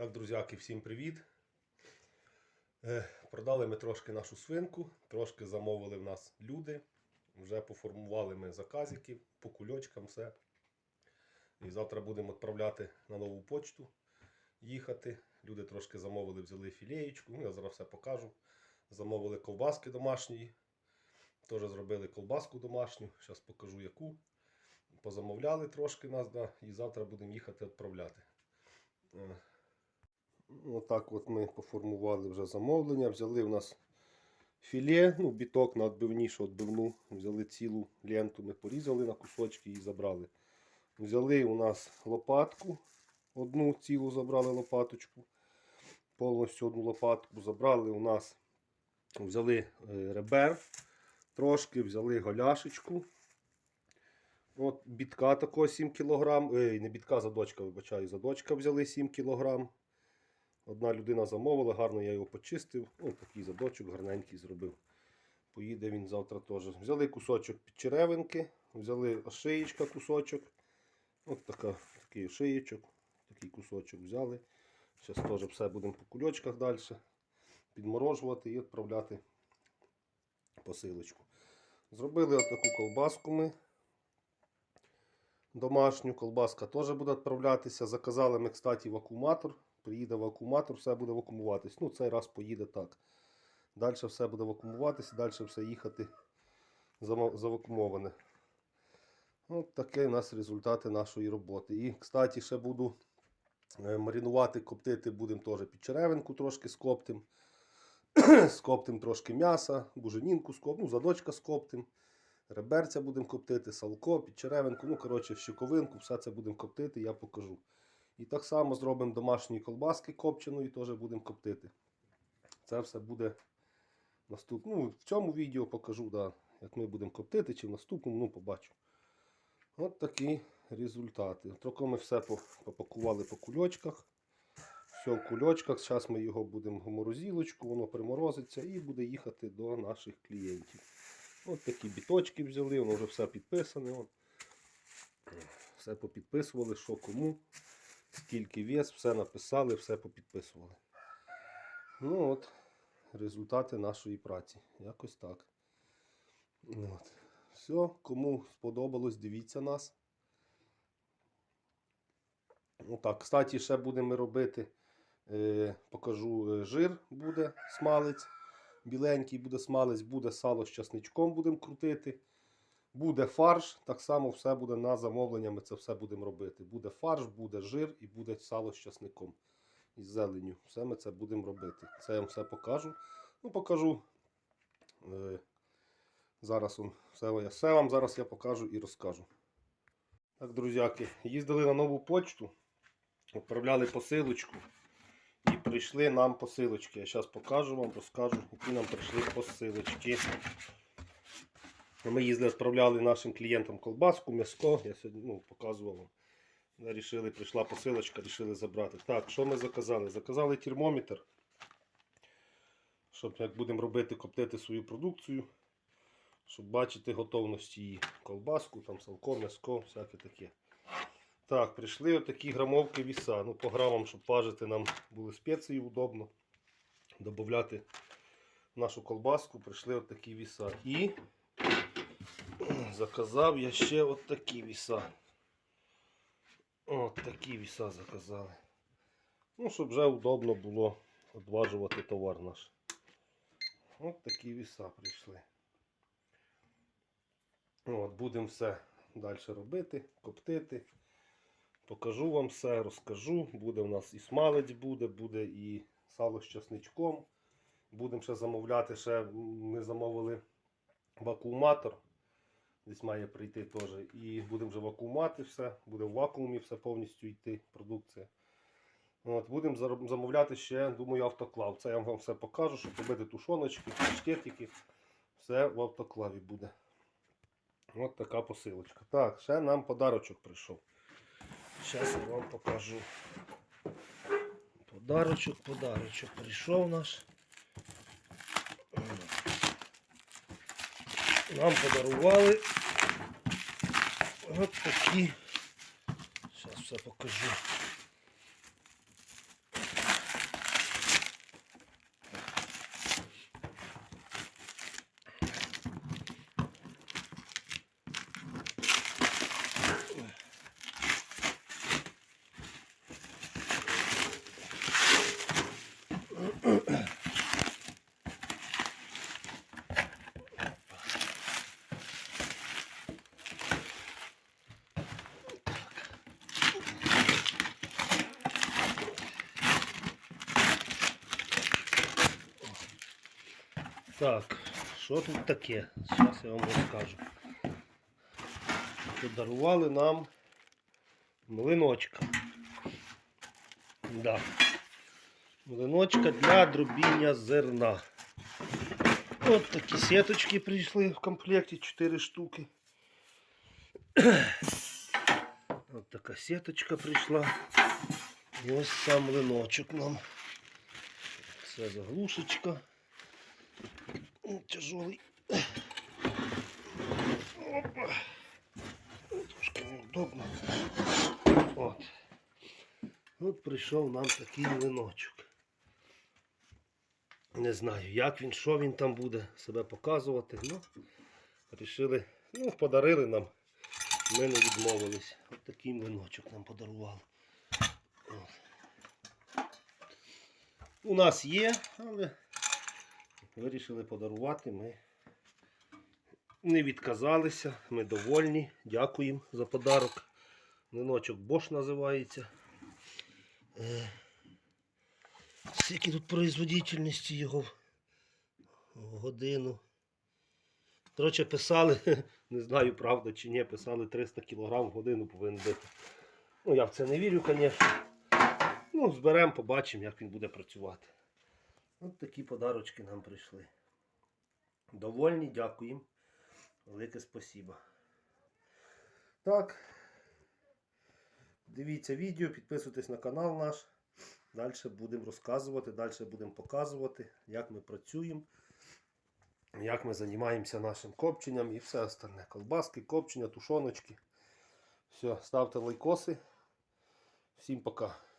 Так, друзяки, всім привіт. Е, Продали ми трошки нашу свинку, трошки замовили в нас люди. Вже поформували ми заказики по кульочкам все. І завтра будемо відправляти на нову почту їхати. Люди трошки замовили, взяли філеєчку. Ну, я зараз все покажу. Замовили ковбаски домашні. Теж зробили ковбаску домашню. Зараз покажу яку. Позамовляли трошки нас, да, і завтра будемо їхати відправляти. Е, Отак от ми поформували вже замовлення. Взяли в нас філе, ну, біток на відбивнішу відбивну. Взяли цілу ленту, ми порізали на кусочки і забрали. Взяли у нас лопатку. Одну цілу забрали лопаточку. Повністю одну лопатку забрали у нас. Взяли е, ребер трошки, взяли голяшечку. От бітка такого 7 кг. Ей, не бітка, задочка, вибачаю, задочка взяли 7 кг. Одна людина замовила, гарно я його почистив. Ну, такий задочок гарненький зробив. Поїде він завтра теж. Взяли кусочок підчеревинки, взяли ошиєчка кусочок. От така, такий ошиєчок, такий кусочок взяли. Зараз теж все будемо по кульочках далі підморожувати і відправляти посилочку. Зробили отаку ковбаску ми. Домашню колбаска теж буде відправлятися. Заказали ми, кстати, вакууматор. Приїде вакууматор, все буде вакуумуватись. Ну, цей раз поїде так. Далі все буде вакуумуватися, далі все їхати завакумоване. От таке у нас результати нашої роботи. І, кстати, ще буду е, маринувати, коптити будемо теж підчеревинку трошки скоптим. скоптим трошки м'яса, буженінку скоптим, ну, задочка скоптим. Реберця будемо коптити, салко, підчеревинку, ну, коротше, щоковинку, все це будемо коптити, я покажу. І так само зробимо домашні колбаски копченої, теж будемо коптити. Це все буде наступ... ну, в цьому відео покажу, да, як ми будемо коптити, чи в наступному, ну, побачу. От такі результати. Трохи ми все попакували по кульочках. Все в кульочках. Зараз ми його будемо в морозилочку, воно приморозиться і буде їхати до наших клієнтів. От такі біточки взяли, воно вже все підписане. Все попідписували, що кому, скільки вес, все написали, все попідписували. Ну от, результати нашої праці. Якось так. От. Все, кому сподобалось, дивіться нас. Ну кстати, ще будемо робити, е, покажу е, жир буде смалець. Біленький буде смалець, буде сало з часничком будемо крутити. Буде фарш, так само все буде на замовлення, ми це все будемо робити. Буде фарш, буде жир і буде сало з часником. І з зеленню. Все ми це будемо робити. Це я вам все покажу. Ну, покажу. Е, зараз все, все вам зараз я покажу і розкажу. Так, друзяки, їздили на нову почту, відправляли посилочку. І прийшли нам посилочки. Я зараз покажу вам, розкажу, які нам прийшли посилочки. Ми їздили, відправляли нашим клієнтам колбаску, м'яско. Я сьогодні ну, показував вам. Рішили, прийшла посилочка, рішили забрати. Так, що ми заказали? Заказали термометр. Щоб як будемо робити, коптити свою продукцію. Щоб бачити готовність її. Колбаску, там салко, м'яско, всяке таке. Так, прийшли отакі грамовки віса. Ну, по грамам, щоб важити, нам були спеції удобно. Добавляти нашу колбаску, прийшли отакі віса. І заказав я ще от такі віса. От такі віса заказали. Ну, щоб вже удобно було відважувати товар наш. От такі віса прийшли. От, будемо все далі робити, коптити. Покажу вам все, розкажу. Буде у нас і смалець буде, буде і сало з часничком. Будемо ще замовляти, ще ми замовили вакууматор. Десь має прийти теж. І будемо вже вакуумати все. Буде в вакуумі все повністю йти продукція. От, будемо замовляти ще, думаю, автоклав. Це я вам все покажу, щоб робити тушоночки, паштетики. Все в автоклаві буде. От така посилочка. Так, ще нам подарочок прийшов. Зараз я вам покажу. Подарочок, подарочок прийшов наш. Нам подарували от такі. Зараз все покажу. Так, що тут таке? Зараз я вам розкажу. Подарували нам млиночка. Да. Млиночка для дробіння зерна. От такі сіточки прийшли в комплекті 4 штуки. От така сіточка прийшла. І ось сам млиночок нам. Це заглушечка. Тяжелый. Опа. Трошки неудобно. От. От прийшов нам такий млиночок. Не знаю, як він, що він там буде себе показувати. Ну, рішили, ну, подарили нам. Ми не відмовились. От такий млиночок нам подарували. От. У нас є, але вирішили подарувати. Ми не відказалися, ми довольні. Дякуємо за подарок. Млиночок Bosch називається. Е, Скільки тут производительності його в годину. Коротше, писали, не знаю, правда чи ні, писали 300 кг в годину повинен бити. Ну, я в це не вірю, звісно. Ну, зберемо, побачимо, як він буде працювати. От такі подарочки нам прийшли. Довольні, дякуємо. Велике спасибо. Так. Дивіться відео, підписуйтесь на канал наш. Далі будемо розказувати, далі будемо показувати, як ми працюємо, як ми займаємося нашим копченням і все остальне. Колбаски, копчення, тушоночки. Все, ставте лайкоси. Всім пока.